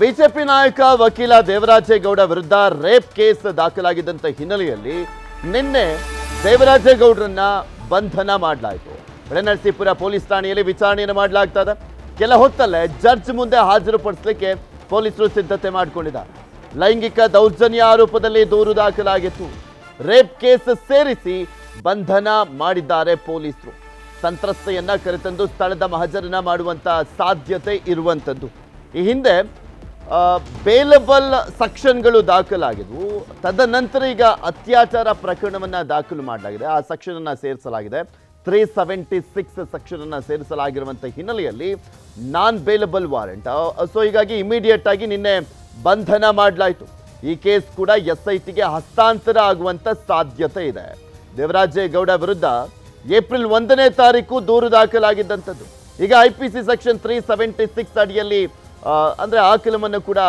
BJP ನಾಯಕ ವಕೀಲ ದೇವರಾಜೇಗೌಡ ವಿರುದ್ಧ ರೇಪ್ ಕೇಸ್ ದಾಖಲಾಗಿದ್ದಂಥ ಹಿನ್ನೆಲೆಯಲ್ಲಿ ನಿನ್ನೆ ದೇವರಾಜೇಗೌಡರನ್ನ ಬಂಧನ ಮಾಡಲಾಯಿತು. ನರಸೀಪುರ ಪೊಲೀಸ್ ಠಾಣೆಯಲ್ಲಿ ವಿಚಾರಣೆಯನ್ನು ಮಾಡಲಾಗ್ತದ. ಕೆಲ ಹೊತ್ತಲ್ಲೇ ಜಡ್ಜ್ ಮುಂದೆ ಹಾಜರುಪಡಿಸಲಿಕ್ಕೆ ಪೊಲೀಸರು ಸಿದ್ಧತೆ ಮಾಡಿಕೊಂಡಿದ್ದಾರೆ. ಲೈಂಗಿಕ ದೌರ್ಜನ್ಯ ಆರೋಪದಲ್ಲಿ ದೂರು ದಾಖಲಾಗಿತ್ತು. ರೇಪ್ ಕೇಸ್ ಸೇರಿಸಿ ಬಂಧನ ಮಾಡಿದ್ದಾರೆ ಪೊಲೀಸರು. ಸಂತ್ರಸ್ತೆಯನ್ನ ಕರೆತಂದು ಸ್ಥಳದ ಮಹಜರನ ಮಾಡುವಂತ ಸಾಧ್ಯತೆ ಇರುವಂಥದ್ದು ಈ ಹಿಂದೆ ಬೇಲಬಲ್ ಸೆಕ್ಷನ್ಗಳು ದಾಖಲಾಗಿದ್ವು. ತದನಂತರ ಈಗ ಅತ್ಯಾಚಾರ ಪ್ರಕರಣವನ್ನ ದಾಖಲು ಮಾಡಲಾಗಿದೆ. ಆ ಸೆಕ್ಷನ್ ಅನ್ನ ಸೇರಿಸಲಾಗಿದೆ. ತ್ರೀ ಸೆವೆಂಟಿ ಸಿಕ್ಸ್ ಸೆಕ್ಷನನ್ನು ಸೇರಿಸಲಾಗಿರುವಂಥ ಹಿನ್ನೆಲೆಯಲ್ಲಿ ನಾನ್ ಬೇಲಬಲ್ ವಾರೆಂಟ್ ಸೊ ಹೀಗಾಗಿ ಇಮಿಡಿಯೇಟ್ ಆಗಿ ನಿನ್ನೆ ಬಂಧನ ಮಾಡಲಾಯಿತು. ಈ ಕೇಸ್ ಕೂಡ ಎಸ್ ಐ ಟಿಗೆ ಹಸ್ತಾಂತರ ಆಗುವಂತ ಸಾಧ್ಯತೆ ಇದೆ. ದೇವರಾಜೇಗೌಡ ವಿರುದ್ಧ ಏಪ್ರಿಲ್ ಒಂದನೇ ತಾರೀಕು ದೂರು ದಾಖಲಾಗಿದ್ದಂಥದ್ದು. ಈಗ I P C section three seventy six ಅಡಿಯಲ್ಲಿ ಅಂದ್ರೆ ಆ ಕಿಲಮನ್ನು ಕೂಡ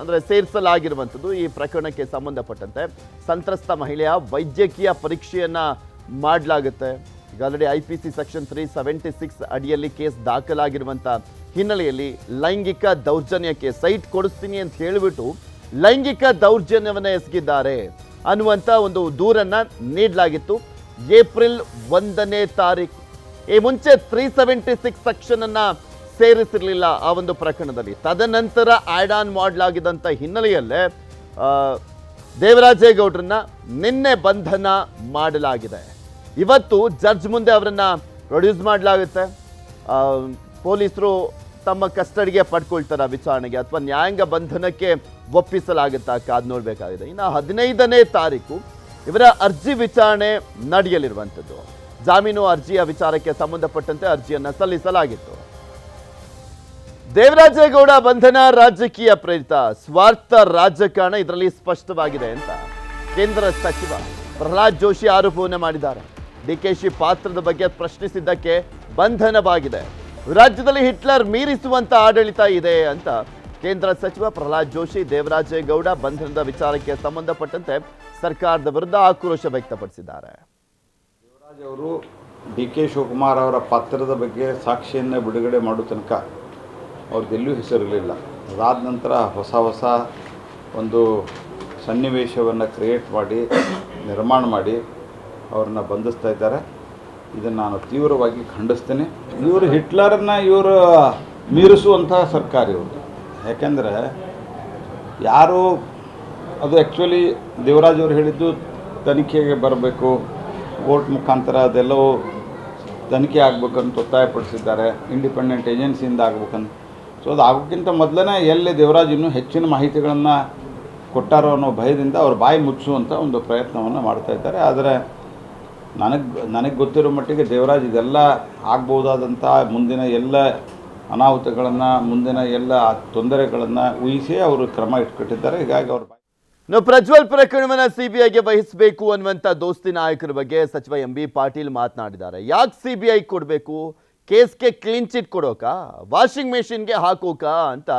ಅಂದರೆ ಸೇರಿಸಲಾಗಿರುವಂಥದ್ದು ಈ ಪ್ರಕರಣಕ್ಕೆ ಸಂಬಂಧಪಟ್ಟಂತೆ. ಸಂತ್ರಸ್ತ ಮಹಿಳೆಯ ವೈದ್ಯಕೀಯ ಪರೀಕ್ಷೆಯನ್ನು ಮಾಡಲಾಗುತ್ತೆ. ಈಗ already I P C section three seventy six ಅಡಿಯಲ್ಲಿ ಕೇಸ್ ದಾಖಲಾಗಿರುವಂಥ ಹಿನ್ನೆಲೆಯಲ್ಲಿ ಲೈಂಗಿಕ ದೌರ್ಜನ್ಯಕ್ಕೆ ಸೈಟ್ ಕೊಡಿಸ್ತೀನಿ ಅಂತ ಹೇಳಿಬಿಟ್ಟು ಲೈಂಗಿಕ ದೌರ್ಜನ್ಯವನ್ನು ಎಸಗಿದ್ದಾರೆ ಅನ್ನುವಂಥ ಒಂದು ದೂರನ್ನು ನೀಡಲಾಗಿತ್ತು. ಏಪ್ರಿಲ್ ಒಂದನೇ ತಾರೀಕು. ಈ ಮುಂಚೆ ತ್ರೀ ಸೆವೆಂಟಿ ಸಿಕ್ಸ್ ಸೆಕ್ಷನನ್ನು ಸೇರಿಸಿರ್ಲಿಲ್ಲ ಆ ಒಂದು ಪ್ರಕರಣದಲ್ಲಿ. ತದನಂತರ ಆ್ಯಡ್ ಆನ್ ಮಾಡಲಾಗಿದ್ದಂಥ ಹಿನ್ನೆಲೆಯಲ್ಲೇ ದೇವರಾಜೇಗೌಡರನ್ನ ನಿನ್ನೆ ಬಂಧನ ಮಾಡಲಾಗಿದೆ. ಇವತ್ತು ಜಡ್ಜ್ ಮುಂದೆ ಅವರನ್ನ ಪ್ರೊಡ್ಯೂಸ್ ಮಾಡಲಾಗುತ್ತೆ. ಪೊಲೀಸರು ತಮ್ಮ ಕಸ್ಟಡಿಗೆ ಪಡ್ಕೊಳ್ತಾರೆ ವಿಚಾರಣೆಗೆ ಅಥವಾ ನ್ಯಾಯಾಂಗ ಬಂಧನಕ್ಕೆ ಒಪ್ಪಿಸಲಾಗುತ್ತಾ ಕಾದ್ ನೋಡಬೇಕಾಗಿದೆ. ಇನ್ನು ಹದಿನೈದನೇ ತಾರೀಕು ಇವರ ಅರ್ಜಿ ವಿಚಾರಣೆ ನಡೆಯಲಿರುವಂಥದ್ದು. ಜಾಮೀನು ಅರ್ಜಿಯ ವಿಚಾರಕ್ಕೆ ಸಂಬಂಧಪಟ್ಟಂತೆ ಅರ್ಜಿಯನ್ನು ಸಲ್ಲಿಸಲಾಗಿತ್ತು. ದೇವರಾಜೇಗೌಡ ಬಂಧನ ರಾಜಕೀಯ ಪ್ರೇರಿತ ಸ್ವಾರ್ಥ ರಾಜಕಾರಣ ಇದರಲ್ಲಿ ಸ್ಪಷ್ಟವಾಗಿದೆ ಅಂತ ಕೇಂದ್ರ ಸಚಿವ ಪ್ರಹ್ಲಾದ್ ಜೋಶಿ ಆರೋಪವನ್ನು ಮಾಡಿದ್ದಾರೆ. ಡಿಕೆಶಿ ಪಾತ್ರದ ಬಗ್ಗೆ ಪ್ರಶ್ನಿಸಿದ್ದಕ್ಕೆ ಬಂಧನವಾಗಿದೆ. ರಾಜ್ಯದಲ್ಲಿ ಹಿಟ್ಲರ್ ಮೀರಿಸುವಂತ ಆಡಳಿತ ಇದೆ ಅಂತ ಕೇಂದ್ರ ಸಚಿವ ಪ್ರಹ್ಲಾದ್ ಜೋಶಿ, ದೇವರಾಜೇಗೌಡ ಬಂಧನದ ವಿಚಾರಕ್ಕೆ ಸಂಬಂಧಪಟ್ಟಂತೆ ಸರ್ಕಾರದ ವಿರುದ್ಧ ಆಕ್ರೋಶ ವ್ಯಕ್ತಪಡಿಸಿದ್ದಾರೆ. ಅವರು ಡಿ ಕೆ ಶಿವಕುಮಾರ್ ಅವರ ಪಾತ್ರದ ಬಗ್ಗೆ ಸಾಕ್ಷಿಯನ್ನು ಬಿಡುಗಡೆ ಮಾಡುವ ತನಕ ಅವ್ರದ್ದೆಲ್ಲೂ ಹೆಸರಿರಲಿಲ್ಲ. ಅದಾದ ನಂತರ ಹೊಸ ಹೊಸ ಒಂದು ಸನ್ನಿವೇಶವನ್ನು ಕ್ರಿಯೇಟ್ ಮಾಡಿ, ನಿರ್ಮಾಣ ಮಾಡಿ ಅವ್ರನ್ನ ಬಂಧಿಸ್ತಾ ಇದ್ದಾರೆ. ಇದನ್ನು ನಾನು ತೀವ್ರವಾಗಿ ಖಂಡಿಸ್ತೇನೆ. ಇವರು ಹಿಟ್ಲರನ್ನ ಇವರು ಮೀರಿಸುವಂತಹ ಸರ್ಕಾರ ಇವರು. ಯಾಕೆಂದರೆ ಯಾರು, ಅದು ಆ್ಯಕ್ಚುಲಿ ದೇವರಾಜ್ ಅವರು ಹೇಳಿದ್ದು ತನಿಖೆಗೆ ಬರಬೇಕು, ಕೋರ್ಟ್ ಮುಖಾಂತರ ಅದೆಲ್ಲವೂ ತನಿಖೆ ಆಗಬೇಕಂತ ಒತ್ತಾಯಪಡಿಸಿದ್ದಾರೆ. ಇಂಡಿಪೆಂಡೆಂಟ್ ಏಜೆನ್ಸಿಯಿಂದ ಆಗ್ಬೇಕಂತ. ಸೊ ಅದು ಆಗೋಕ್ಕಿಂತ ಮೊದಲೇ ಎಲ್ಲಿ ದೇವರಾಜ್ ಇನ್ನೂ ಹೆಚ್ಚಿನ ಮಾಹಿತಿಗಳನ್ನು ಕೊಟ್ಟಾರೋ ಅನ್ನೋ ಭಯದಿಂದ ಅವ್ರ ಬಾಯಿ ಮುಚ್ಚುವಂಥ ಒಂದು ಪ್ರಯತ್ನವನ್ನು ಮಾಡ್ತಾ ಇದ್ದಾರೆ. ಆದರೆ ನನಗೆ ನನಗೆ ಗೊತ್ತಿರೋ ಮಟ್ಟಿಗೆ ದೇವರಾಜ್ ಇದೆಲ್ಲ ಆಗ್ಬೋದಾದಂಥ ಮುಂದಿನ ಎಲ್ಲ ಅನಾಹುತಗಳನ್ನು, ಮುಂದಿನ ಎಲ್ಲ ತೊಂದರೆಗಳನ್ನು ಊಹಿಸಿ ಅವರು ಕ್ರಮ ಇಟ್ಕೊಟ್ಟಿದ್ದಾರೆ. ಹೀಗಾಗಿ ಅವ್ರ ಪ್ರಕರಣವನ್ನು ಪ್ರಜ್ವಲ್ ಪ್ರಕರಣವನ್ನ ಸಿಬಿಐಗೆ ವಹಿಸಬೇಕು ಅನ್ನುವಂಥ ದೋಸ್ತಿ ನಾಯಕರ ಬಗ್ಗೆ ಸಚಿವ ಎಂ ಬಿ ಪಾಟೀಲ್ ಮಾತನಾಡಿದ್ದಾರೆ. ಯಾಕೆ ಸಿಬಿಐ ಕೊಡಬೇಕು? ಕೇಸ್ಗೆ ಕ್ಲೀನ್ ಚಿಟ್ ಕೊಡೋಕಾ? ವಾಷಿಂಗ್ ಮೆಷಿನ್ಗೆ ಹಾಕೋಕಾ ಅಂತ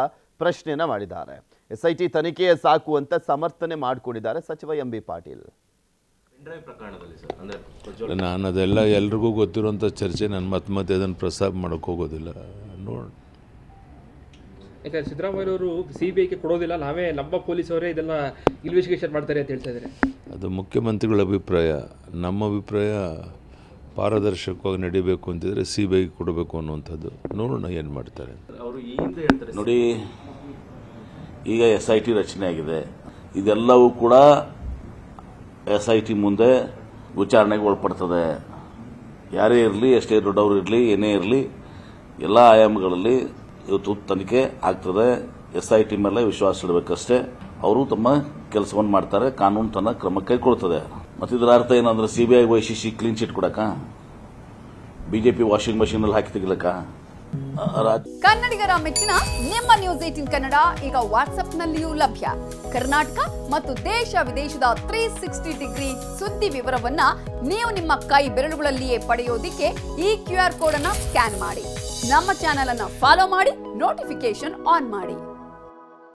ಪ್ರಶ್ನೆನ ಮಾಡಿದ್ದಾರೆ. ಎಸ್ ಐ ಟಿ ತನಿಖೆಯೇ ಸಾಕು ಅಂತ ಸಮರ್ಥನೆ ಮಾಡಿಕೊಂಡಿದ್ದಾರೆ ಸಚಿವ ಎಂ ಬಿ ಪಾಟೀಲ್. ಡ್ರೈವ್ ಪ್ರಕರಣದಲ್ಲಿ ಸರ್ ಅಂದರೆ ಪ್ರಜ್ವಲ್ ನಾನು ಅದೆಲ್ಲ ಎಲ್ರಿಗೂ ಗೊತ್ತಿರುವಂಥ ಚರ್ಚೆ ನಾನು ಮತ್ತೆ ಮತ್ತೆ ಅದನ್ನು ಪ್ರಸ್ತಾಪ ಮಾಡೋಕ್ಕೆ ಹೋಗೋದಿಲ್ಲ. ನೋಡಿ ಯಾಕಂದ್ರೆ ಸಿದ್ದರಾಮಯ್ಯವರು ಸಿ ಬಿ ಐಗೆ ಕೊಡೋದಿಲ್ಲ ನಾವೇ ನಮ್ಮ ಪೊಲೀಸವರೇ ಇದೆಲ್ಲ ಇನ್ವೆಸ್ಟಿಗೇಷನ್ ಮಾಡ್ತಾರೆ ಅಂತ ಹೇಳ್ತಾ ಇದ್ದಾರೆ. ಅದು ಮುಖ್ಯಮಂತ್ರಿಗಳ ಅಭಿಪ್ರಾಯ. ನಮ್ಮ ಅಭಿಪ್ರಾಯ ಪಾರದರ್ಶಕವಾಗಿ ನಡೀಬೇಕು ಅಂತಿದ್ರೆ ಸಿ ಬಿ ಐ ಕೊಡಬೇಕು ಅನ್ನುವಂಥದ್ದು. ನೋಡೋಣ ಏನು ಮಾಡ್ತಾರೆ ಅವರು ನೋಡಿ ಈಗ ಎಸ್ ಐ ಟಿ ರಚನೆ ಆಗಿದೆ. ಇದೆಲ್ಲವೂ ಕೂಡ ಎಸ್ ಐ ಟಿ ಮುಂದೆ ವಿಚಾರಣೆಗೆ ಒಳಪಡ್ತದೆ. ಯಾರೇ ಇರಲಿ ಎಷ್ಟೇ ದೊಡ್ಡವರು ಇರಲಿ ಏನೇ ಇರಲಿ ಎಲ್ಲ ಆಯಾಮಗಳಲ್ಲಿ ಇವತ್ತು ತನಿಖೆ ಆಗ್ತದೆ. ಎಸ್ ಐ ಟಿ ಮೇಲೆ ವಿಶ್ವಾಸ ಇಡಬೇಕಷ್ಟೇ. ಅವರು ತಮ್ಮ ಕೆಲಸವನ್ನು ಮಾಡ್ತಾರೆ. ಕಾನೂನು ತನ್ನ ಕ್ರಮ ಕೈಗೊಳ್ತದೆ. ಮತ್ತು ಇದರ ಅರ್ಥ ಏನಂದ್ರೆ ಸಿಬಿಐ ವೈಶಿಷ್ಟಿ ಕ್ಲೀನ್ ಚಿಟ್ ಕೊಡಕ ಬಿಜೆಪಿ ವಾಷಿಂಗ್ ಮಷೀನಲ್ಲಿ ಹಾಕಿ ತೆಗಿಲಕ್ಕ ರಾಜ್ಯ ಕನ್ನಡಿಗರ ಮೆಚ್ಚಿನ ನಿಮ್ಮ ನ್ಯೂಸ್ ಏಟಿನ್ ಕನ್ನಡ ಈಗ ವಾಟ್ಸ್ಆಪ್ನಲ್ಲಿಯೂ ಲಭ್ಯ. ಕರ್ನಾಟಕ ಮತ್ತು ದೇಶ ವಿದೇಶದ ತ್ರೀ ಸಿಕ್ಸ್ಟಿ ಡಿಗ್ರಿ ಸುದ್ದಿ ವಿವರವನ್ನ ನೀವು ನಿಮ್ಮ ಕೈ ಬೆರಳುಗಳಲ್ಲಿಯೇ ಪಡೆಯೋದಿಕ್ಕೆ ಈ ಕ್ಯೂ ಆರ್ ಕೋಡ್ ಅನ್ನ ಸ್ಕ್ಯಾನ್ ಮಾಡಿ. ನಮ್ಮ ಚಾನೆಲ್ ಅನ್ನ ಫಾಲೋ ಮಾಡಿ ನೋಟಿಫಿಕೇಶನ್ ಆನ್ ಮಾಡಿ.